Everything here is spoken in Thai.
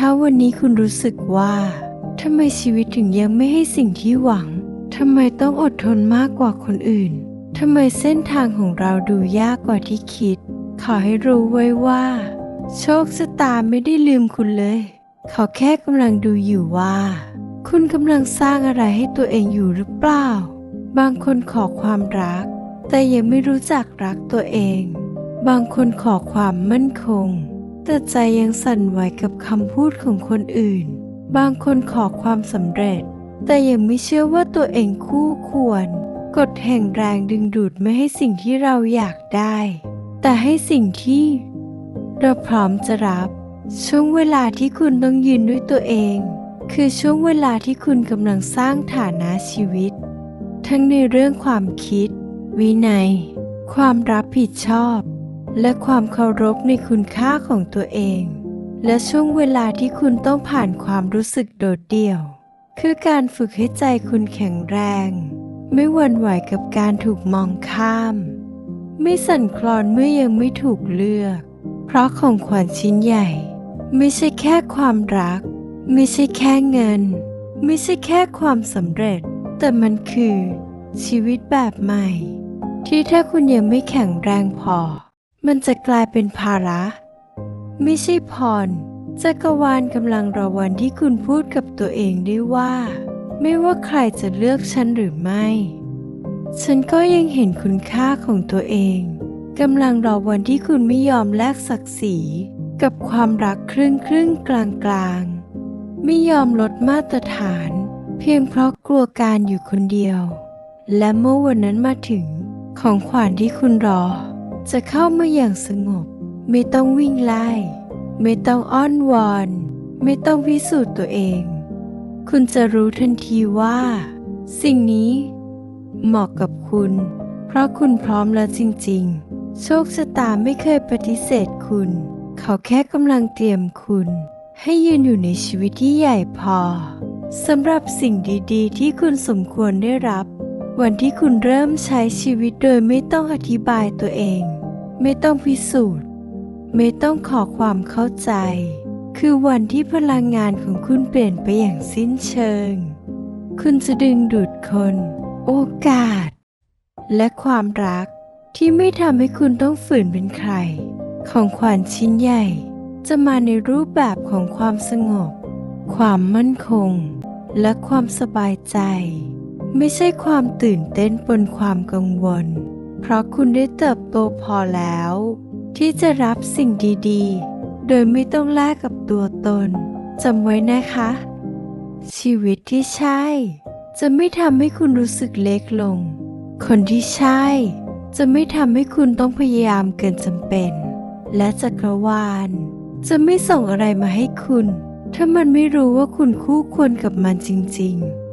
ถ้าวันนี้คุณรู้สึกว่าทำไมชีวิตถึงยังไม่ให้สิ่งที่หวังทำไมต้องอดทนมากกว่าคนอื่นทำไมเส้นทางของเราดูยากกว่าที่คิด ขอให้รู้ไว้ว่า โชคชะตาไม่ได้ลืมคุณเลย เขาแค่กำลังดูอยู่ว่า คุณกำลังสร้างอะไรให้ตัวเองอยู่หรือเปล่า บางคนขอความรัก แต่ยังไม่รู้จักรักตัวเอง บางคนขอความมั่นคง แต่ใจยังสั่นไหวกับคำพูดของคนอื่น บางคนขอความสำเร็จ แต่ยังไม่เชื่อว่าตัวเองคู่ควร กฎแห่งแรงดึงดูดไม่ให้สิ่งที่เราอยากได้ แต่ให้สิ่งที่ เราพร้อมจะรับ ช่วงเวลาที่คุณต้องยืนด้วยตัวเอง คือช่วงเวลาที่คุณกำลังสร้างฐานะชีวิต ทั้งในเรื่องความคิด วินัย ความรับผิดชอบ และความเคารพในคุณค่าของตัวเอง และช่วงเวลาที่คุณต้องผ่านความรู้สึกโดดเดี่ยว คือการฝึกให้ใจคุณแข็งแรง ไม่หวั่นไหวกับการถูกมองข้าม ไม่สั่นคลอนเมื่อยังไม่ถูกเลือก เพราะของขวัญชิ้นใหญ่ ไม่ใช่แค่ความรัก ไม่ใช่แค่เงิน ไม่ใช่แค่ความสำเร็จ แต่มันคือ ชีวิตแบบใหม่ ที่ถ้าคุณยังไม่แข็งแรงพอ มันจะกลายเป็นภาระ ไม่ใช่พรจักรวาลกำลังรอวันที่คุณพูดกับตัวเองได้ว่า ไม่ว่าใครจะเลือกฉันหรือไม่ ฉันก็ยังเห็นคุณค่าของตัวเองกำลังรอวันที่คุณไม่ยอมแลกศักดิ์ศรีกับความรักครึ่งครึ่งกลางกลางไม่ยอมลดมาตรฐาน เพียงเพราะกลัวการอยู่คนเดียว และเมื่อวันนั้นมาถึงของขวัญที่คุณรอ จะเข้ามาอย่างสงบ ไม่ต้องวิ่งไล่ ไม่ต้องอ้อนวอน ไม่ต้องพิสูจน์ตัวเอง คุณจะรู้ทันทีว่า สิ่งนี้เหมาะกับคุณ เพราะคุณพร้อมแล้วจริงๆ โชคชะตาไม่เคยปฏิเสธคุณ เขาแค่กำลังเตรียมคุณ ให้ยืนอยู่ในชีวิตที่ใหญ่พอสำหรับสิ่งดีๆ ที่คุณสมควรได้รับ วันที่คุณเริ่มใช้ชีวิตโดยไม่ต้องอธิบายตัวเอง ไม่ต้องพิสูจน์ ไม่ต้องขอความเข้าใจ คือวันที่พลังงานของคุณเปลี่ยนไปอย่างสิ้นเชิง คุณจะดึงดูดคน โอกาส และความรักที่ไม่ทำให้คุณต้องฝืนเป็นใคร ของขวัญชิ้นใหญ่ จะมาในรูปแบบของความสงบ ความมั่นคง และความสบายใจ ไม่ใช่ความตื่นเต้นปนความกังวล เพราะคุณได้เติบโตพอแล้ว ที่จะรับสิ่งดีๆ โดยไม่ต้องแลกกับตัวตนจำไว้นะคะ ชีวิตที่ใช่ จะไม่ทำให้คุณรู้สึกเล็กลง คนที่ใช่ จะไม่ทำให้คุณต้องพยายามเกินจำเป็น และจักรวาล จะไม่ส่งอะไรมาให้คุณ ถ้ามันไม่รู้ว่าคุณคู่ควรกับมันจริง ๆ